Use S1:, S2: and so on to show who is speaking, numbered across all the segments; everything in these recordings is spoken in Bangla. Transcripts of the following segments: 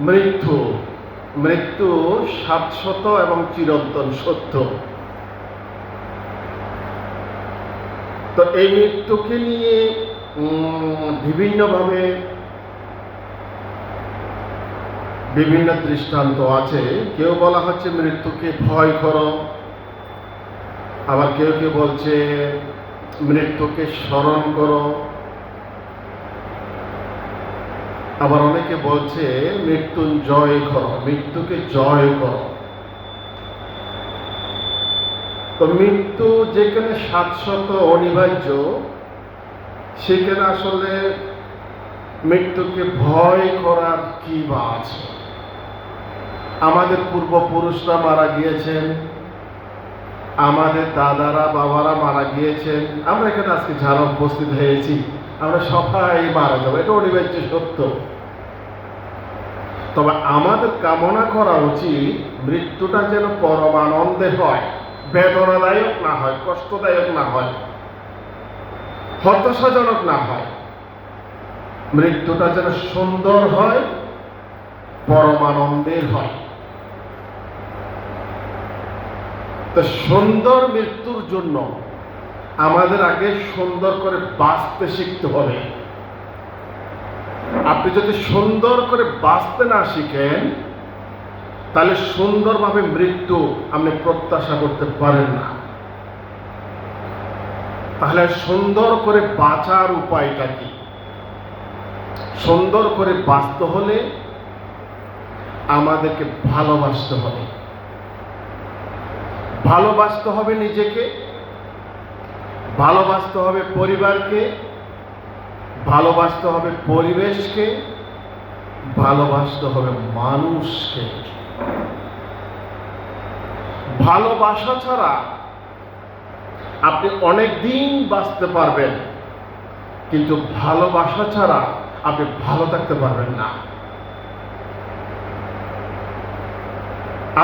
S1: মৃত্যু। মৃত্যু শাশ্বত এবং চিরন্তন সত্য। তো এই মৃত্যুকে নিয়ে বিভিন্নভাবে বিভিন্ন দৃষ্টান্ত আছে। কেউ বলা হচ্ছে মৃত্যুকে ভয় করো। আবার কেউ কেউ বলছে মৃত্যুকে স্মরণ করো। আবার অনেকে বলছে, মৃত্যুঞ্জয় করো, মৃত্যুকে জয় করো। তো মৃত্যু যেখানে শাশ্বত অনিবার্য, সেখানে আসলে মৃত্যুকে ভয় করার কি বা আছে? আমাদের পূর্বপুরুষরা মারা গিয়েছেন, আমাদের দাদারা, বাবারা মারা গিয়েছেন। আমরা এখানে আজকে যারা উপস্থিত হয়েছি, আমরা সবাই মারা যাব। এটা অনিবার্য সত্য। তবে আমাদের কামনা করা উচিত মৃত্যুটা যেন পরমানন্দে হয়, বেদনাদায়ক না হয়, কষ্টদায়ক না হয়, হতাশাজনক না হয়। মৃত্যুটা যেন সুন্দর হয় পরমানন্দের হয়। তো সুন্দর মৃত্যুর জন্য আমাদের আগে সুন্দর করে বাঁচতে শিখতে হবে। আপনি যদি সুন্দর করে বাঁচতে না শিখেন, তাহলে সুন্দরভাবে মৃত্যু আপনি প্রত্যাশা করতে পারেন না। তাহলে সুন্দর করে বাঁচার উপায়টা কি? সুন্দর করে বাঁচতে হলে আমাদেরকে ভালোবাসতে হবে। ভালোবাসতে হবে নিজেকে, ভালোবাসতে হবে পরিবারকে ভালোবাসতে হবে পরিবেশকে, ভালোবাসতে হবে মানুষকে। ভালোবাসা ছাড়া আপনি অনেক দিন বাঁচতে পারবেন, কিন্তু ভালোবাসা ছাড়া আপনি ভালো থাকতে পারবেন না।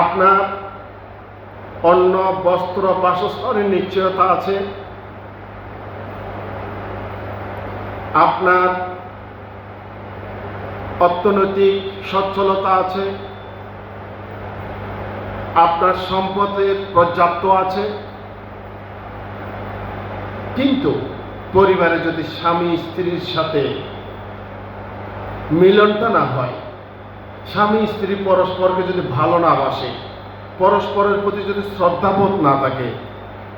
S1: আপনার অন্ন, বস্ত্র, বাসস্থানের নিশ্চয়তা আছে। আপনার অর্থনৈতিক সচ্ছলতা আছে, আপনার সম্পদের পর্যাপ্ত আছে, কিন্তু পরিবারে যদি স্বামী স্ত্রীর সাথে মিলনটা না হয়, স্বামী স্ত্রী পরস্পরকে যদি ভালো না বাসে, পরস্পরের প্রতি যদি শ্রদ্ধাবোধ না থাকে,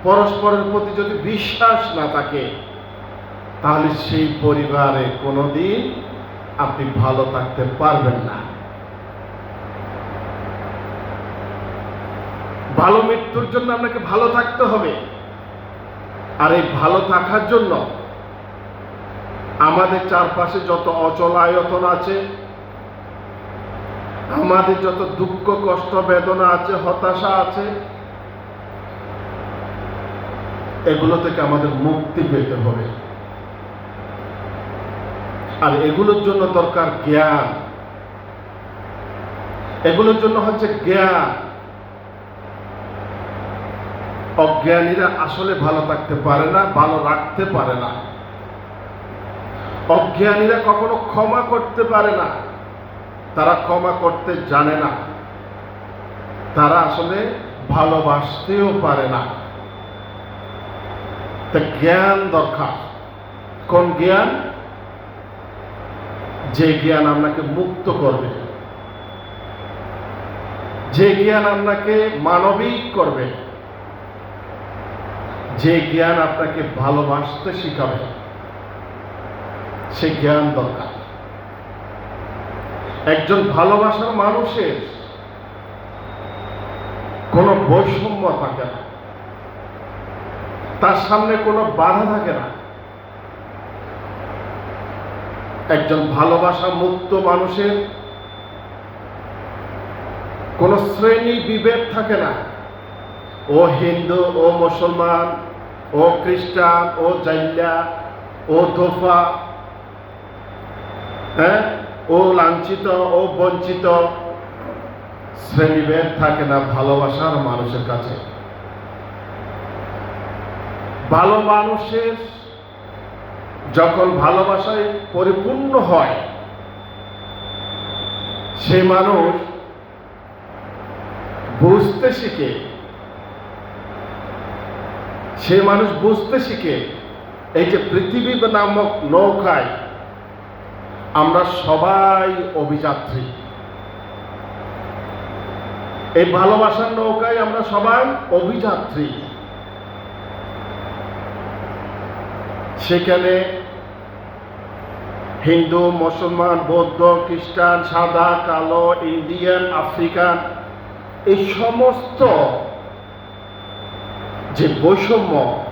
S1: পরস্পরের প্রতি যদি বিশ্বাস না থাকে তাহলে সেই পরিবারে কোনোদিন আপনি ভালো থাকতে পারবেন না। ভালো মৃত্যুর জন্য আপনাকে ভালো থাকতে হবে। আর এই ভালো থাকার জন্য আমাদের চারপাশে যত অচল আয়তন আছে, আমাদের যত দুঃখ, কষ্ট, বেদনা আছে, হতাশা আছে, এগুলো থেকে আমাদের মুক্তি পেতে হবে। আর এগুলোর জন্য দরকার জ্ঞান। এগুলোর জন্য হচ্ছে জ্ঞান। অজ্ঞানীরা আসলে ভালো থাকতে পারে না, ভালো রাখতে পারে না। অজ্ঞানীরা কখনো ক্ষমা করতে পারে না। তারা ক্ষমা করতে জানে না। তারা আসলে ভালোবাসতেও পারে না। তা জ্ঞান দরকার। কোন জ্ঞান? যে জ্ঞান আপনাকে মুক্ত করবে। যে জ্ঞান আপনাকে মানবিক করবে। যে জ্ঞান আপনাকে ভালোবাসতে শিখাবে। সে জ্ঞান দরকার। একজন ভালোবাসার মানুষের কোনো বৈষম্য থাকে না। তার সামনে কোনো বাধা থাকে না। একজন ভালোবাসা মুক্ত মানুষের কোনো শ্রেণি বিভেদ থাকে না। ও হিন্দু, ও মুসলমান, ও খ্রিস্টান, ও জাইল্লা ও দোফা হ্যাঁ? ও লাঞ্ছিত, ও বঞ্চিত। শ্রেণীভেদ থাকে না ভালোবাসার মানুষের কাছে। ভালো মানুষের যখন ভালোবাসায় পরিপূর্ণ হয় সে মানুষ বুঝতে শিখে সে মানুষ বুঝতে শিখে, এই যে পৃথিবী নামক নৌকায় আমরা সবাই অভিযাত্রী। এই ভালোবাসার নৌকায় আমরা সবাই অভিযাত্রী। সেখানে হিন্দু, মুসলমান, বৌদ্ধ, খ্রিস্টান, সাদা, কালো, ইন্ডিয়ান, আফ্রিকান, এই সমস্ত যে বৈষম্য,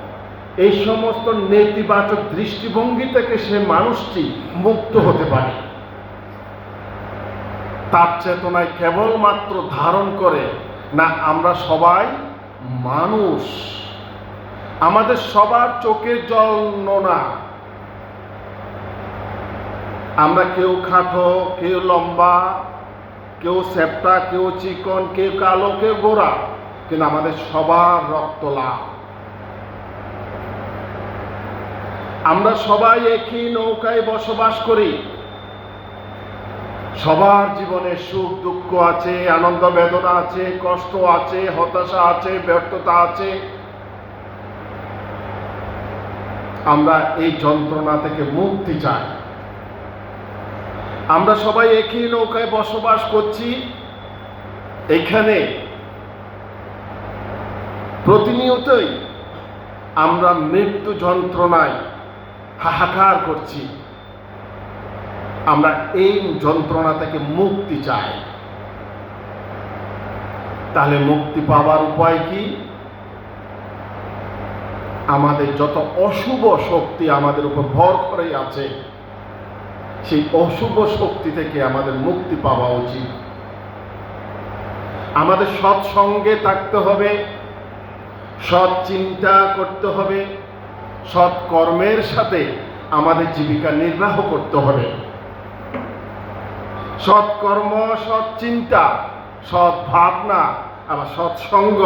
S1: এই সমস্ত নেতিবাচক দৃষ্টিভঙ্গি থেকে সে মানুষটি মুক্ত হতে পারে। তার চেতনায় কেবলমাত্র ধারণ করে, না, আমরা সবাই মানুষ। আমাদের সবার চোখের জল নোনা। আমরা কেউ খাটো, কেউ লম্বা, কেউ সেপ্টা, কেউ চিকন, কেউ কালো, কেউ গোড়া, কিন্তু আমাদের সবার রক্ত লাল। আমরা সবাই একই নৌকায় বসবাস করি। সবার জীবনে সুখ, দুঃখ আছে, আনন্দ, বেদনা আছে, কষ্ট আছে, হতাশা আছে, ব্যর্থতা আছে। আমরা এই যন্ত্রণা থেকে মুক্তি চাই। আমরা সবাই একই নৌকায় বসবাস করছি। এখানে প্রতিনিয়তই আমরা মৃত্যু যন্ত্রণায় হাহাকার করছি। আমরা এই যন্ত্রণা থেকে মুক্তি চাই। তাহলে মুক্তি পাওয়ার উপায় কি? আমাদের যত অশুভ শক্তি আমাদের উপর ভর করে আছে সেই অশুভ শক্তি থেকে আমাদের মুক্তি পাওয়া উচিত। আমাদের সৎসঙ্গে থাকতে হবে, সৎ চিন্তা করতে হবে, সৎ কর্মের সাথে আমাদের জীবিকা নির্বাহ করতে হবে। সৎ কর্ম, সৎ চিন্তা, সৎ ভাবনা, আবার সৎসঙ্গ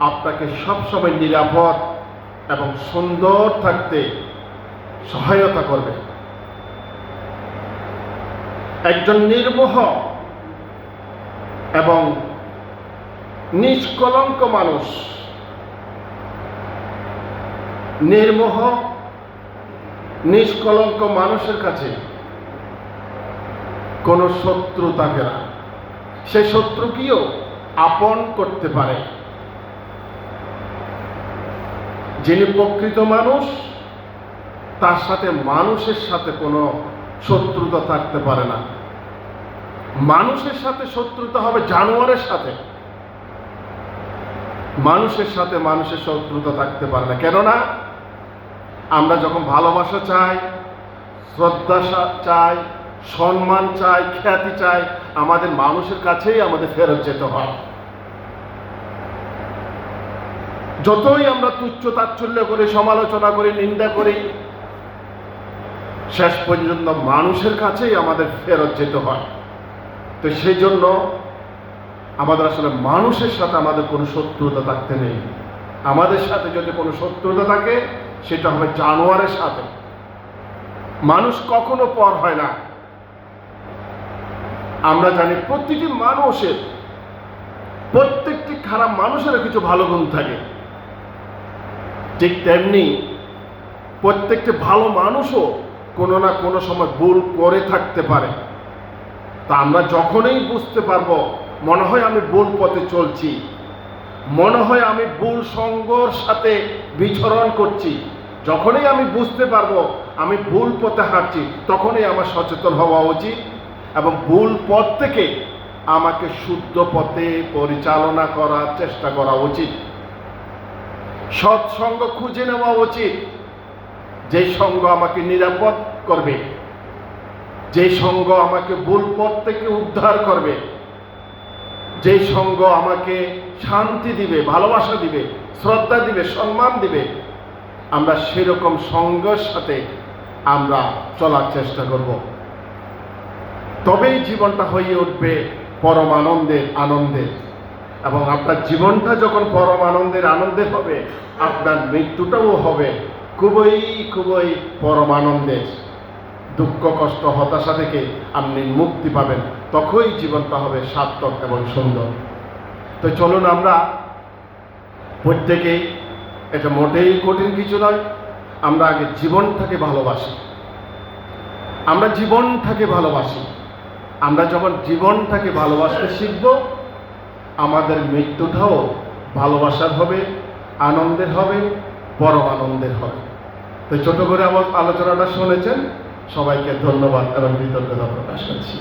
S1: আপনাকে সবসময় নিরাপদ এবং সুন্দর থাকতে সহায়তা করবে। একজন এবং নিষ্কলঙ্ক মানুষ। নির্মোহ, নিষ্কলঙ্ক মানুষের কাছে কোনো শত্রু থাকে না। সে শত্রুকেও আপন করতে পারে। যিনি প্রকৃত মানুষ, তার সাথে মানুষের সাথে কোনো শত্রুতা থাকতে পারে না। মানুষের সাথে শত্রুতা হবে জানোয়ারের সাথে। মানুষের সাথে মানুষের শত্রুতা থাকতে পারে না। কেননা, আমরা যখন ভালোবাসা চাই, শ্রদ্ধা চাই, সম্মান চাই, খ্যাতি চাই, আমাদের মানুষের কাছেই আমাদের ফেরত যেতে হয়। যতই আমরা তুচ্ছ তাচ্ছল্য করি, সমালোচনা করি, নিন্দা করি শেষ পর্যন্ত মানুষের কাছেই আমাদের ফেরত যেতে হয়। তো সেই জন্য আমাদের আসলে মানুষের সাথে আমাদের কোনো শত্রুতা থাকতে নেই। আমাদের সাথে যদি কোনো শত্রুতা থাকে, সেটা হবে জানোয়ারের সাথে। মানুষ কখনো পর হয় না। আমরা জানি প্রতিটি মানুষের, প্রত্যেকটি খারাপ মানুষেরও কিছু ভালো গুণ থাকে। ঠিক তেমনি প্রত্যেকটি ভালো মানুষও কোনো না কোনো সময় ভুল করে থাকতে পারে। তা আমরা যখনই বুঝতে পারব, মনে হয় আমি ভুল পথে চলছি, মনে হয় আমি ভুল সঙ্গর সাথে বিচরণ করছি, যখনই আমি বুঝতে পারব আমি ভুল পথে হাঁটছি, তখনই আমার সচেতন হওয়া উচিত এবং ভুল পথ থেকে আমাকে শুদ্ধ পথে পরিচালনা করার চেষ্টা করা উচিত। সৎসঙ্গ খুঁজে নেওয়া উচিত। যে সঙ্গ আমাকে নিরাপদ করবে, যে সঙ্গ আমাকে ভুল পথ থেকে উদ্ধার করবে, যে সঙ্গ আমাকে শান্তি দিবে, ভালোবাসা দিবে, শ্রদ্ধা দিবে, সম্মান দিবে, আমরা সেরকম সঙ্গের সাথে আমরা চলার চেষ্টা করব। তবেই জীবনটা হয়ে উঠবে পরম আনন্দের আনন্দের এবং আপনার জীবনটা যখন পরম আনন্দের আনন্দের হবে, আপনার মৃত্যুটাও হবে খুবই খুবই পরম আনন্দের দুঃখ, কষ্ট, হতাশা থেকে আপনি মুক্তি পাবেন। তখনই জীবনটা হবে সার্থক এবং সুন্দর। তো চলুন আমরা প্রত্যেকেই, এটা মোটেই কঠিন কিছু নয়, আমরা আগে জীবনটাকে ভালোবাসি। আমরা জীবনটাকে ভালোবাসি। আমরা যখন জীবনটাকে ভালোবাসতে শিখব, আমাদের মৃত্যুটাও ভালোবাসার হবে, আনন্দের হবে পরম আনন্দের হয়। তো ছোট করে আমার আলোচনাটা শুনেছেন, সবাইকে ধন্যবাদ এবং কৃতজ্ঞতা প্রকাশ করছি।